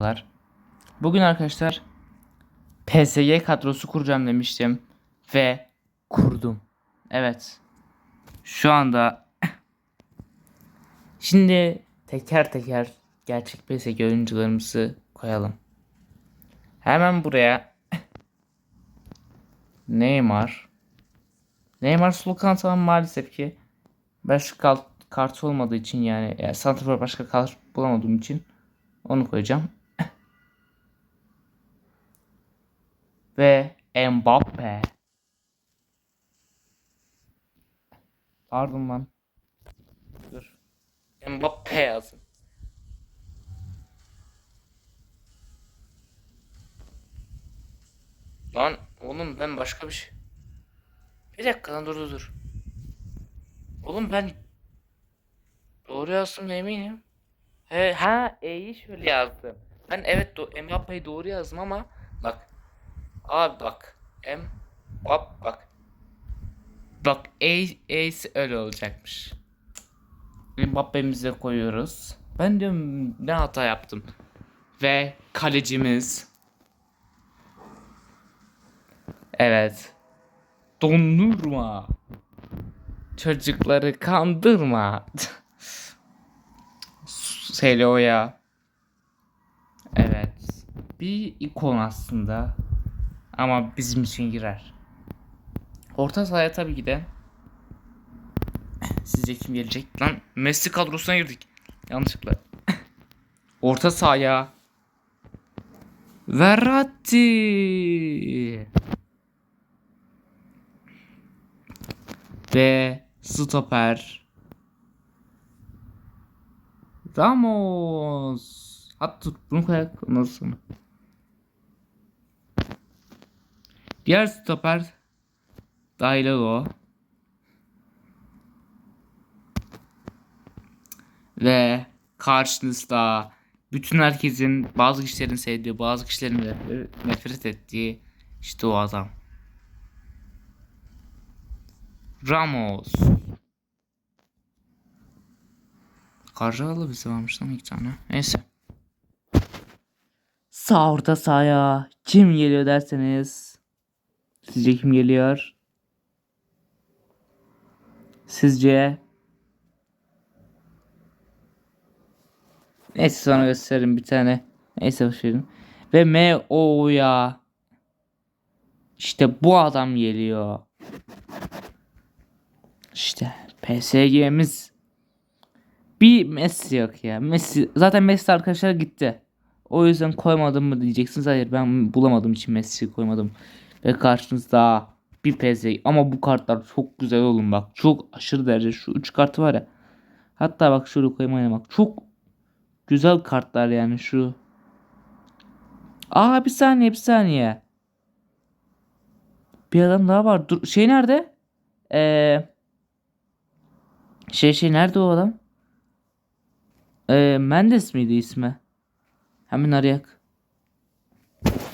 Merhabalar. Bugün arkadaşlar PSG kadrosu kuracağım demiştim ve kurdum. Evet. Şu anda şimdi teker teker gerçek PSG oyuncularımızı koyalım. Hemen buraya Neymar Neymar sol kanat maalesef ki başka kart, kart olmadığı için yani, yani santrafor başka kart bulamadığım için onu koyacağım. Ve Mbappe. Pardon lan. Dur. Mbappe yazın. Lan oğlum ben başka bir şey. Bir dakika lan dur dur dur. Oğlum ben doğru yazdım eminim. He, ha E'yi şöyle yazdım. Ben evet do Mbappe'yi doğru yazdım ama bak. Abi bak. M bak bak. Bak A A'si öyle olacakmış. Mbappe'mize koyuyoruz. Ben diyorum ne hata yaptım. Ve kalecimiz. Evet. Dondurma. Çocukları kandırma. Selo'ya. Evet. Bir ikon aslında. Ama bizim için girer. Orta sahaya tabii ki de. Sizce kim gelecek? Lan Messi kadrosuna girdik. Yanlışlıkla. Orta sahaya. Verratti. Ve stoper. Ramos. At tut bunu koyak nasıl? Diğer stoper Dailego. Ve karşınızda bütün herkesin bazı kişilerin sevdiği, bazı kişilerin nefret- ettiği işte o adam. Ramos. Karşıladı bizi varmış lan tane. Neyse. Sağ orta sahaya kim geliyor derseniz. Sizce kim geliyor? Sizce? Neyse sonra gösteririm bir tane. Neyse başlayalım. Ve M.O.'ya işte bu adam geliyor. İşte PSG'miz bir Messi yok ya. Messi zaten Messi arkadaşlar gitti. O yüzden koymadım mı diyeceksiniz. Hayır ben bulamadığım için Messi'yi koymadım. Ve karşınızda bir PSG ama bu kartlar çok güzel oğlum bak. Çok aşırı derece şu 3 kartı var ya. Hatta bak şöyle koymayayım bak. Çok güzel kartlar yani şu. Aa bir saniye bir saniye. Bir adam daha var. Dur şey nerede? Eee şey şey nerede o adam? Ee, Mendes miydi ismi? Hemen arayak.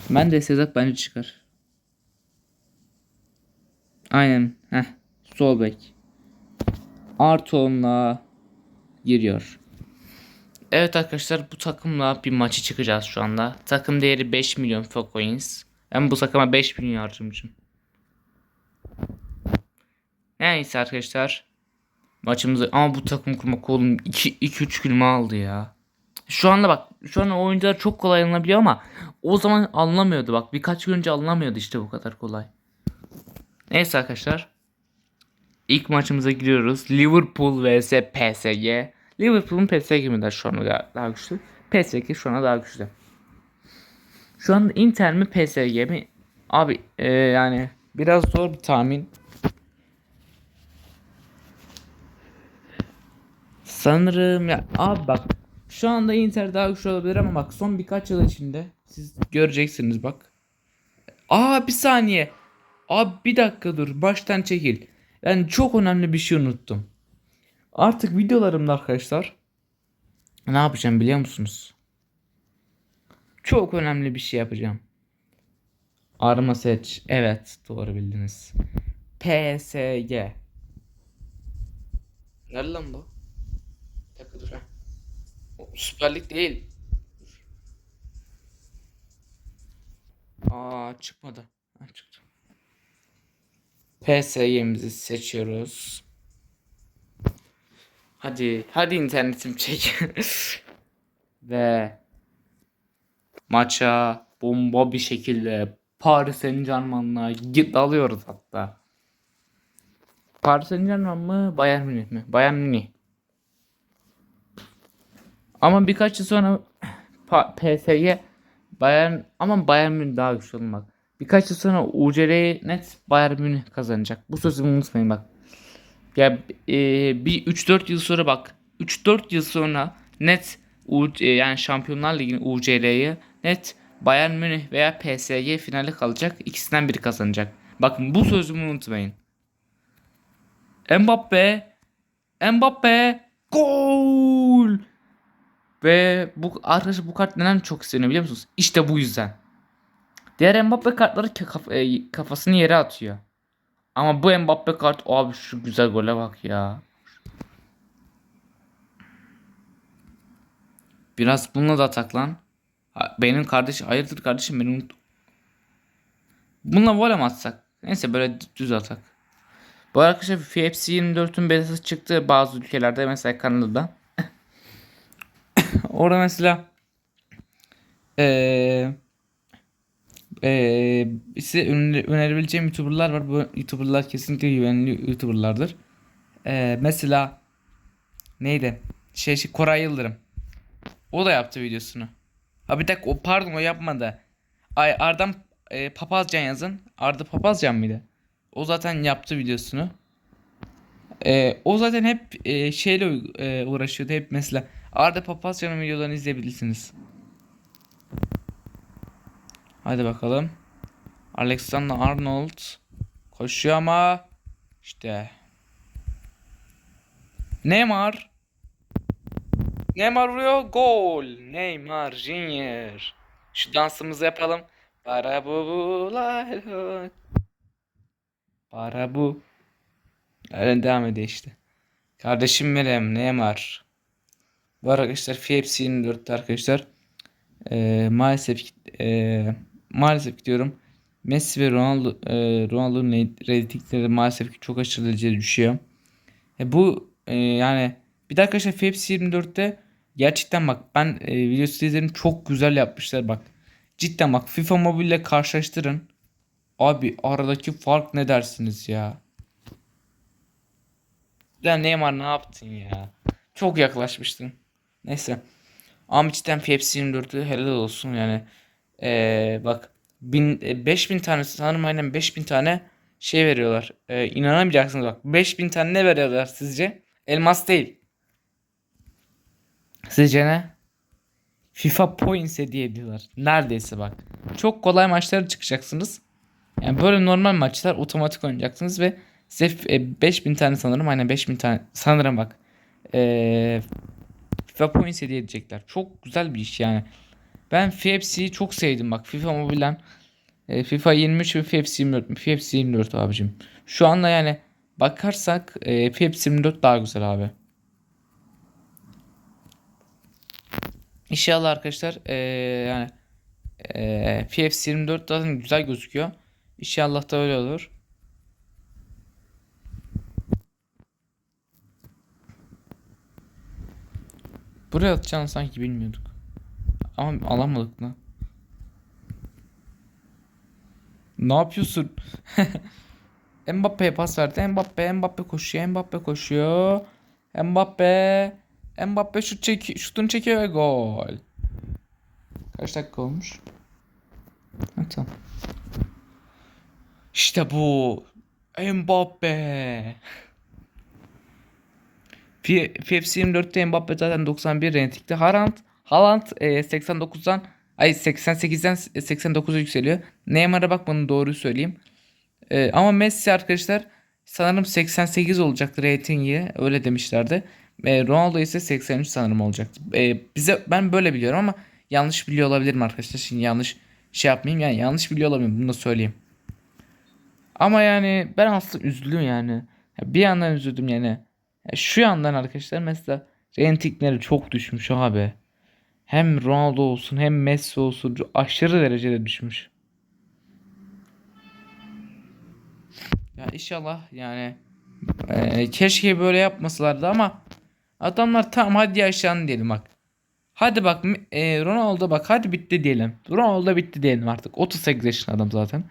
Mendes yazak bence çıkar. Aynen. Heh. Sol bek. Artı onunla giriyor. Evet arkadaşlar bu takımla bir maçı çıkacağız şu anda. Takım değeri 5 milyon Focoins. Ben bu takıma 5 milyon harcamışım. Neyse arkadaşlar. Maçımızı ama bu takım kurmak oğlum 2-3 günümü aldı ya. Şu anda bak şu an oyuncular çok kolay alınabiliyor ama o zaman alınamıyordu bak birkaç gün önce alınamıyordu işte bu kadar kolay. Neyse arkadaşlar. İlk maçımıza giriyoruz. Liverpool vs PSG. Liverpool'un PSG mi daha şu anda daha güçlü? PSG şu anda daha güçlü. Şu anda Inter mi PSG mi? Abi e, yani biraz zor bir tahmin. Sanırım ya abi bak şu anda Inter daha güçlü olabilir ama bak son birkaç yıl içinde siz göreceksiniz bak. Aa bir saniye. Abi bir dakika dur baştan çekil. Yani çok önemli bir şey unuttum. Artık videolarımda arkadaşlar ne yapacağım biliyor musunuz? Çok önemli bir şey yapacağım. Arma seç. Evet doğru bildiniz. PSG. Nerede lan bu? Bir dakika dur. O Süper değil. Aa çıkmadı. Ha, çıktı. PSY'mizi seçiyoruz. Hadi, hadi internetim çek. Ve maça bomba bir şekilde Paris Saint Germain'la git alıyoruz hatta. Paris Saint Germain mı Bayern Münih mi? Bayern Münih. Ama birkaç yıl sonra PSG Bayern ama Bayern Münih daha güçlü olmak. Birkaç yıl sonra UCL'yi net Bayern Münih kazanacak. Bu sözümü unutmayın bak. Ya e, bir 3-4 yıl sonra bak 3-4 yıl sonra net U, e, yani Şampiyonlar Ligi'nin UCL'yi net Bayern Münih veya PSG finale kalacak. İkisinden biri kazanacak. Bakın bu sözümü unutmayın. Mbappe Mbappe gol ve bu arkadaşlar bu kart neden çok isteniyor biliyor musunuz? İşte bu yüzden. Diğer Mbappe kartları e, kafasını yere atıyor. Ama bu Mbappe kart abi şu güzel gole bak ya. Biraz bununla da atak lan. Ha, Benim kardeşim hayırdır kardeşim beni unut. Bununla voley mi atsak? Neyse böyle düz atak. Bu arkadaşlar FC 24'ün betası çıktı bazı ülkelerde mesela Kanada'da. Orada mesela eee eee size öner- önerebileceğim YouTuber'lar var. Bu YouTuber'lar kesinlikle güvenli YouTuber'lardır. Eee mesela neydi? Şey, şey Koray Yıldırım. O da yaptı videosunu. Ha bir dakika o pardon o yapmadı. Ay Ardam e, Papazcan yazın. Arda Papazcan mıydı? O zaten yaptı videosunu. E, o zaten hep e, şeyle e, uğraşıyordu. Hep mesela Arda Papazcan'ın videolarını izleyebilirsiniz. Hadi bakalım. Alexander Arnold koşuyor ama işte Neymar Neymar vuruyor gol. Neymar Junior. Şu dansımızı yapalım. Para bu bu la. Para bu. Öyle devam ediyor işte. Kardeşim benim Neymar. Bu arkadaşlar FC 24'te arkadaşlar. Ee, maalesef e, maalesef diyorum. Messi ve Ronaldo e, Ronaldo'nun reytingleri maalesef ki çok aşırı derecede düşüyor. E, bu e, yani bir de arkadaşlar FC 24'te gerçekten bak ben e, video serilerini çok güzel yapmışlar bak. Cidden bak FIFA Mobile ile karşılaştırın. Abi aradaki fark ne dersiniz ya? Ya Neymar ne yaptın ya? Çok yaklaşmıştın. Neyse. Ama cidden FC 24'ü helal olsun yani. Ee, bak bin, e, 5000 tane sanırım aynen 5000 tane şey veriyorlar. Ee, inanamayacaksınız bak. 5000 tane ne veriyorlar sizce? Elmas değil. Sizce ne? FIFA Points hediye ediyorlar. Neredeyse bak. Çok kolay maçlara çıkacaksınız. Yani böyle normal maçlar otomatik oynayacaksınız ve size e, 5000 tane sanırım aynen 5000 tane sanırım bak. Ee, FIFA Points hediye edecekler. Çok güzel bir iş yani. Ben FFC'yi çok sevdim bak. FIFA Mobile'den e, FIFA 23 ve FC 24. FC 24 abicim. Şu anda yani bakarsak e, FC 24 daha güzel abi. İnşallah arkadaşlar e, yani e, PFC 24 zaten güzel gözüküyor. İnşallah da öyle olur. Buraya atacağını sanki bilmiyorduk. Ama alamadık lan. Ne yapıyorsun? Mbappe'ye pas verdi. Mbappe, Mbappe koşuyor. Mbappe koşuyor. Mbappe. Mbappe şut çek şutunu çekiyor ve gol. Kaç dakika olmuş? Ha, tamam. İşte bu. Mbappe. PFC 24'te Mbappe zaten 91 rating'de. Haaland, Haaland e, 89'dan ay 88'den 89'a yükseliyor. Neymar'a bakmanın doğruyu söyleyeyim. E, ama Messi arkadaşlar sanırım 88 olacaktı ratingi öyle demişlerdi. E, Ronaldo ise 83 sanırım olacaktı. E, bize ben böyle biliyorum ama yanlış biliyor olabilirim arkadaşlar. Şimdi yanlış şey yapmayayım yani yanlış biliyor olabilirim bunu da söyleyeyim. Ama yani ben aslında üzüldüm yani. Ya Bir yandan üzüldüm yani. Ya Şu yandan arkadaşlar mesela reytingleri çok düşmüş abi hem Ronaldo olsun hem Messi olsun aşırı derecede düşmüş. Ya inşallah yani e, keşke böyle yapmasalardı ama adamlar tam hadi yaşlan diyelim bak. Hadi bak e, Ronaldo bak hadi bitti diyelim. Ronaldo bitti diyelim artık. 38 yaşında adam zaten.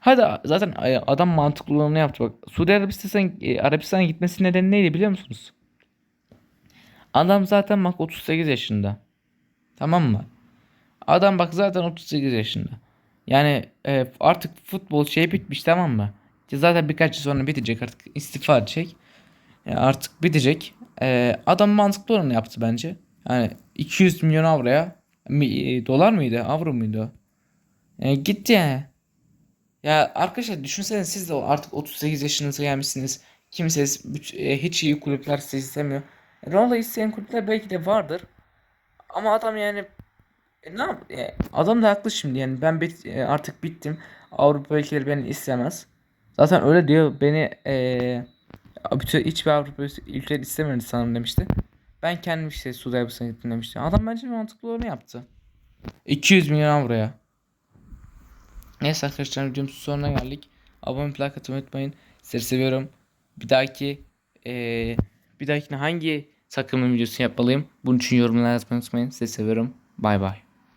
Hadi zaten e, adam mantıklı olanı yaptı bak. Suudi Arabistan e, Arabistan'a gitmesi nedeni neydi biliyor musunuz? Adam zaten bak 38 yaşında. Tamam mı? Adam bak zaten 38 yaşında. Yani e, artık futbol şey bitmiş tamam mı? Zaten birkaç yıl sonra bitecek artık istifa edecek. E, artık bitecek. E, adam mantıklı olanı yaptı bence. Yani 200 milyon avroya e, dolar mıydı? Avro muydu? E, gitti yani. Ya arkadaşlar düşünsene siz de artık 38 yaşınıza gelmişsiniz. Kimse hiç iyi kulüpler sizi istemiyor. Ronaldo isteyen kulüpler belki de vardır. Ama adam yani e, ne yap? e, adam da haklı şimdi yani ben bit- e, artık bittim. Avrupa ülkeleri beni istemez. Zaten öyle diyor beni e, bütün hiçbir Avrupa ülkeleri istemedi sanırım demişti. Ben kendim işte Suudi Arabistan'a gittim demişti. Adam bence mantıklı olanı yaptı. 200 milyon avroya. Neyse arkadaşlar videomuzun sonuna geldik. Abone like atmayı unutmayın. Sizleri seviyorum. Bir dahaki eee bir dahakine hangi takımın videosu yapmalıyım? Bunun için yorumlara yazmayı unutmayın. Sizi seviyorum. Bay bay.